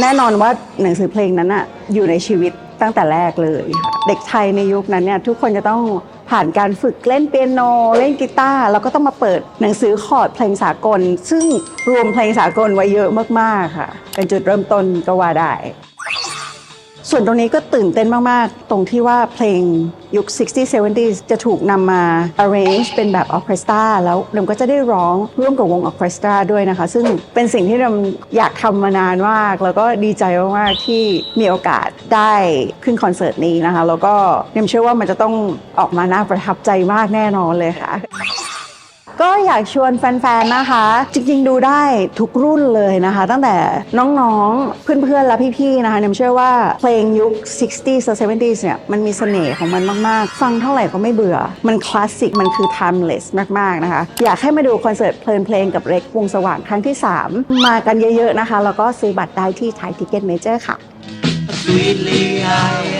แน่นอนว่าหนังสือเพลงนั้นอะอยู่ในชีวิตตั้งแต่แรกเลยค่ะเด็กไทยในยุคนั้นเนี่ยทุกคนจะต้องผ่านการฝึกเล่นเปียโน เล่นกีตาร์แล้วก็ต้องมาเปิดหนังสือคอร์ดเพลงสากล ซึ่งรวมเพลงสากลไว้เยอะมากๆค่ะ เป็นจุดเริ่มต้นก็ว่าได้ ส่วนตรงนี้ก็ตื่นเต้นมาก ๆ ตรงที่ว่าเพลงยุค 60 70 จะถูกนำมา arrange เป็นแบบออเคสตราแล้วเดมก็จะได้ร้องร่วมกับวงออเคสตราด้วยนะคะ ซึ่งเป็นสิ่งที่เดมอยากทำมานานมาก แล้วก็ดีใจมาก ๆ ที่มีโอกาสได้ขึ้นคอนเสิร์ตนี้นะคะ แล้วก็เดมเชื่อว่ามันจะต้องออกมาน่าประทับใจมากแน่นอนเลยค่ะ ก็อยากชวนแฟนๆ นะคะ จริงๆ ดูได้ทุกรุ่นเลยนะคะ ตั้งแต่น้องๆ เพื่อนๆ และพี่ๆ นะคะเนมเชื่อว่าเพลงยุค 60s และ 70s เนี่ย มันมีเสน่ห์ของมันมากๆ ฟังเท่าไหร่ก็ไม่เบื่อ มันคลาสสิก มันคือ timeless มากๆ นะคะ อยากให้มาดูคอนเสิร์ตเพลินเพลงกับเร็กวงสว่างครั้งที่ 3 มากันเยอะๆ นะคะ แล้วก็ซื้อบัตรได้ที่ไทยทิเก็ตเมเจอร์ค่ะ Sweetly I